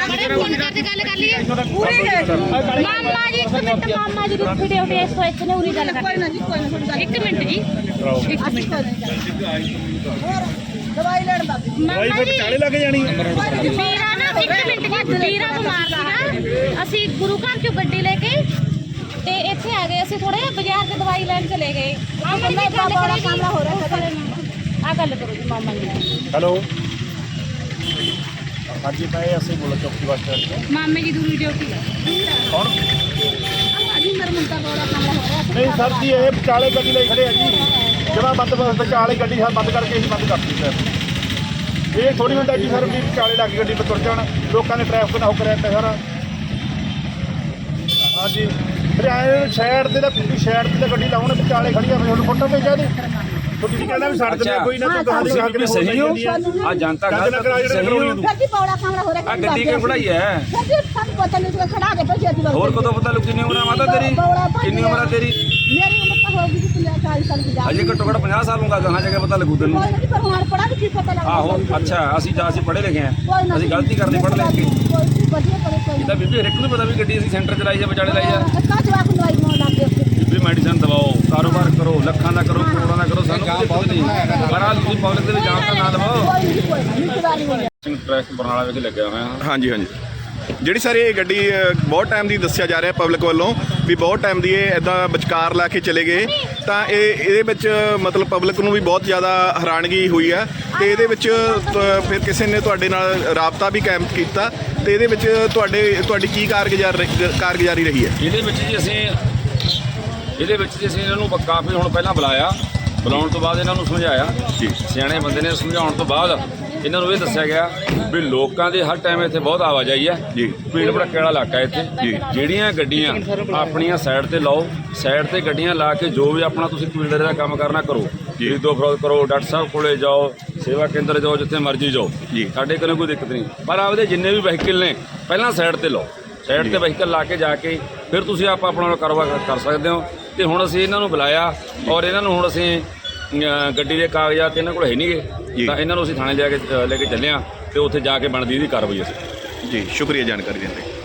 ਬੜੇ ਫੋਨ ਕਰਕੇ ਗੱਲ ਕਰ ਲਈਏ। ਮਾਮਾ ਜੀ ਇੱਕ ਮਿੰਟ ਮਾਮਾ ਜੀ ਦੀ ਵੀਡੀਓ ਵੇਸ ਤੋਂ ਇੱਥੇ ਨੇ ਉਰੀ ਗੱਲ ਕਰ ਕੋਈ ਨਾ ਜੀ ਕੋਈ ਨਾ ਥੋੜੀ ਗੱਲ ਇੱਕ ਮਿੰਟ ਜੀ। ਇੱਕ ਮਿੰਟ। ਦਵਾਈ ਲੈਣ ਦਾ ਮਾਮਾ ਜੀ। ਚਾਲੇ ਲੱਗ ਜਾਣੀ। ਵੀਰਾ ਨਾ ਇੱਕ ਮਿੰਟ ਜੀ ਵੀਰਾ ਬਿਮਾਰ ਸੀਗਾ ਅਸੀਂ ਗੁਰੂ ਘਰ ਚੋਂ ਗੱਡੀ ਲੈ ਕੇ ਤੇ ਇੱਥੇ ਆ ਗਏ ਅਸੀਂ ਥੋੜਾ ਬਾਜ਼ਾਰ 'ਚ ਦਵਾਈ ਲੈਣ ਚਲੇ ਗਏ। ਮਾਮਾ ਜੀ ਗੱਲ ਕਰੋ ਜੀ। ਹੋ ਰਿਹਾ ਆ ਗੱਲ ਕਰੋ ਜੀ ਮਾਮਾ ਜੀ। ਹੈਲੋ। ਹਾਂਜੀ ਮੈਂ ਅਸੀਂ ਬੋਲ ਚੌਕੀ ਬੱਸ ਸਟੈਂਡ ਤੋਂ। ਮਾਮੇ ਜੀ ਦੂਰੀ ਡਿਊਟੀ ਆ ਕੌਣ? ਅਜੀ ਨਰਮੰਤਾ ਬੋੜਾ ਕਮਰਾ ਹੋ ਰਿਹਾ। ਨਹੀਂ ਸਰ ਜੀ ਇਹ ਵਿਚਾਲੇ ਗੱਡੀ ਲਈ ਖੜੇ ਆ ਜੀ। ਜਮਾ ਬੰਦ ਵਿਚਾਲੇ ਗੱਡੀ ਸਰ ਬੰਦ ਕਰਕੇ ਅਸੀਂ ਬੰਦ ਕਰਤੀ ਸਰ। ਇਹ ਥੋੜੀ ਹੁੰਦਾ ਜੀ ਸਰ ਵੀ ਵਿਚਾਲੇ ਲੱਗ ਗੱਡੀ ਤੇ ਤੁਰ ਜਾਣ। ਲੋਕਾਂ ਨੇ ਟ੍ਰੈਫਿਕ ਦਾ ਹੁਕਮ ਰਹਿੰਦਾ ਸਰ। ਹਾਂਜੀ। ਫਿਰ ਆਏ ਸਾਈਡ ਤੇ ਤਾਂ ਸਾਈਡ ਤੇ ਤਾਂ ਗੱਡੀ ਲਾਉਣ ਵਿਚਾਲੇ ਖੜੀ ਆ ਫਿਰ ਹੁਣ ਫੋਟੋ ਭੇਜਿਆ ਦੀ। ਤੁਸੀਂ ਕਹਿੰਦਾ ਵੀ ਤੇ ਕੋਈ ਨਾ ਕੋਈ ਕਹਾਣੀ ਤੁਸੀਂ ਕਿਵੇਂ ਸਹੀ ਹੋ ਆ ਜਨਤਾ ਗੱਲ ਕਰਾਉਣੀ ਤੂੰ ਗੱਡੀ ਬੋੜਾ ਕਮਰਾ ਹੋ ਰਿਹਾ ਆ ਗੱਡੀ ਕਿਉਂ ਖੜਾਈ ਹੈ? ਗੱਡੀ ਸਾਨੂੰ ਪਤਾ ਨਹੀਂ ਤੂੰ ਖੜਾ ਕੇ ਭੇਜਿਆ ਦੀ ਹੋਰ ਕਦੋਂ ਪਤਾ ਲੱਗੂ ਕਿੰਨੀ ਉਮਰ ਆ ਮਾਤਾ ਤੇਰੀ? ਕਿੰਨੀ ਉਮਰ ਆ ਤੇਰੀ? ਮੇਰੀ ਉਮਰ ਤਾਂ ਹੋਊਗੀ ਜੀ 40 ਸਾਲ ਦੀ ਜਾ ਅਜੇ ਘੱਟੋ ਘੱਟ 50 ਸਾਲ ਹੋਊਗਾ ਗਾਹਾਂ ਜਗ੍ਹਾ ਪਤਾ ਲੱਗੂ ਤੈਨੂੰ। ਕੋਈ ਨਹੀਂ ਪਰ ਹੁਣ ਪੜਾ ਵੀ ਕੀ ਪਤਾ ਲੱਗਦਾ। ਆਹੋ ਅੱਛਾ ਅਸੀਂ ਜਾਂ ਅਸੀਂ ਪੜ੍ਹੇ ਲਿਖੇ ਕੋਈ ਆ ਨਾ ਅਸੀਂ ਗਲਤੀ ਕਰਦੇ ਪੜ੍ਹ ਲਿਖ ਕੇ। ਕੋਈ ਨਹੀਂ ਵਧੀਆ ਕਰੇ ਕੋਈ ਤਾਂ ਬੀਬੀ ਹਰ ਇੱਕ ਨੂੰ ਪਤਾ ਵੀ ਗੱਡੀ ਅਸੀਂ ਸੈਂਟਰ 'ਚ ਲਾਈ ਵਿਚਾਲੇ ਅੱਕਾ ਜਵਾਕ ਨੂੰ ਆਈ ਮੋਂ ਲੱਗ ਗਿਆ ਵੀ ਮੈਡੀਸਨ ਦਵਾਓ ਕਾਰੋਬਾਰ ਕਰੋ ਲੱਖਾਂ ਦਾ ਕਰੋ ਕਰੋੜਾਂ ਦਾ ਕਰੋ ਸਾਨੂੰ ਕੋਈ ਦਿੱਕਤ ਤੁਸੀਂ ਪਬਲਿਕ ਦੇ ਵਿੱਚ ਤਾਂ ਨਾ ਸਿੰਘ ਟ੍ਰੈਫਿਕ ਬਰਨਾਲਾ ਲੱਗਿਆ ਹੋਇਆ। ਹਾਂ ਹਾਂਜੀ ਹਾਂਜੀ। ਜਿਹੜੀ ਸਰ ਇਹ ਗੱਡੀ ਬਹੁਤ ਟਾਈਮ ਦੀ ਦੱਸਿਆ ਜਾ ਰਿਹਾ ਪਬਲਿਕ ਵੱਲੋਂ ਵੀ ਬਹੁਤ ਟਾਈਮ ਦੀ ਇਹ ਇਦਾਂ ਵਿਚਕਾਰ ਲਾ ਕੇ ਚਲੇ ਗਏ। ਤਾਂ ਇਹ ਇਹਦੇ ਵਿੱਚ ਮਤਲਬ ਪਬਲਿਕ ਨੂੰ ਵੀ ਬਹੁਤ ਜ਼ਿਆਦਾ ਹੈਰਾਨਗੀ ਹੋਈ ਹੈ। ਤੇ ਇਹਦੇ ਵਿੱਚ ਫਿਰ ਕਿਸੇ ਨੇ ਤੁਹਾਡੇ ਨਾਲ ਰਾਬਤਾ ਵੀ ਕਾਇਮ ਕੀਤਾ। ਤੇ ਇਹਦੇ ਵਿੱਚ ਤੁਹਾਡੇ ਤੁਹਾਡੀ ਕੀ ਕਾਰਗੁਜ਼ਾਰ ਕਾਰਗੁਜ਼ਾਰੀ ਰਹੀ ਹੈ? ਇਹਦੇ ਵਿੱਚ ਜੀ ਅਸੀਂ ਇਹਦੇ ਵਿੱਚ ਜੀ ਅਸੀਂ ਇਹਨਾਂ ਨੂੰ ਕਾਫੀ ਹੁਣ ਪਹਿਲਾਂ ਬੁਲਾਇਆ। ਬੁਲਾਉਣ ਤੋਂ ਬਾਅਦ ਇਹਨਾਂ ਨੂੰ ਸਮਝਾਇਆ ਜੀ। ਸਿਆਣੇ ਬੰਦੇ ਨੇ ਸਮਝਾਉਣ ਤੋਂ ਬਾਅਦ ਇਹਨਾਂ ਨੂੰ ਇਹ ਦੱਸਿਆ ਗਿਆ ਵੀ ਲੋਕਾਂ ਦੇ ਹਰ ਟਾਈਮ ਇੱਥੇ ਬਹੁਤ ਆਵਾਜਾਈ ਹੈ ਜੀ। ਭੀੜ ਭੜੱਕੇ ਵਾਲਾ ਇਲਾਕਾ ਇੱਥੇ ਜੀ। ਜਿਹੜੀਆਂ ਗੱਡੀਆਂ ਆਪਣੀਆਂ ਸਾਈਡ ਤੇ ਲਾਓ ਸਾਈਡ ਤੇ ਗੱਡੀਆਂ ਲਾ ਕੇ ਜੋ ਵੀ ਆਪਣਾ ਤੁਸੀਂ ਕੁਇਲਰ ਦਾ ਕੰਮ ਕਰਨਾ ਕਰੋ ਜੀ। ਖਰੀਦੋ ਫਰੋਖਤ ਕਰੋ ਡਾਕਟਰ ਸਾਹਿਬ ਕੋਲੇ ਜਾਓ ਸੇਵਾ ਕੇਂਦਰ ਜਾਓ ਜਿੱਥੇ ਮਰਜ਼ੀ ਜਾਓ ਜੀ। ਸਾਡੇ ਕੋਲ ਕੋਈ ਦਿੱਕਤ ਨਹੀਂ ਪਰ ਆਪਦੇ ਜਿੰਨੇ ਵੀ ਵਹੀਕਲ ਨੇ ਪਹਿਲਾਂ ਸਾਈਡ ਤੇ ਲਾਓ ਸਾਈਡ ਤੇ ਵਹੀਕਲ ਲਾ ਕੇ ਜਾ ਕੇ ਫਿਰ ਤੁਸੀਂ ਆਪ ਆਪਣਾ ਕਾਰੋਬਾਰ ਕਰ ਸਕਦੇ ਹੋ ਤੇ ਹੁਣ ਅਸੀਂ ਇਹਨਾਂ ਨੂੰ ਬੁਲਾਇਆ ਔਰ ਇਹਨਾਂ ਨੂੰ ਹੁਣ ਅਸੀਂ ਗੱਡੀ ਦੇ ਕਾਗਜ਼ਾਤ ਇਹਨਾਂ ਕੋਲ ਹੈ ਨਹੀਂਗੇ। ਤਾਂ ਇਹਨਾਂ ਨੂੰ ਅਸੀਂ ਥਾਣੇ ਜਾ ਕੇ ਲੈ ਕੇ ਚੱਲੇ ਹਾਂ ਤੇ ਉੱਥੇ ਜਾ ਕੇ ਬਣਦੀ ਇਹਦੀ ਕਾਰਵਾਈ ਅਸੀਂ। ਜੀ ਸ਼ੁਕਰੀਆ ਜਾਣਕਾਰੀ ਦੇਣ ਲਈ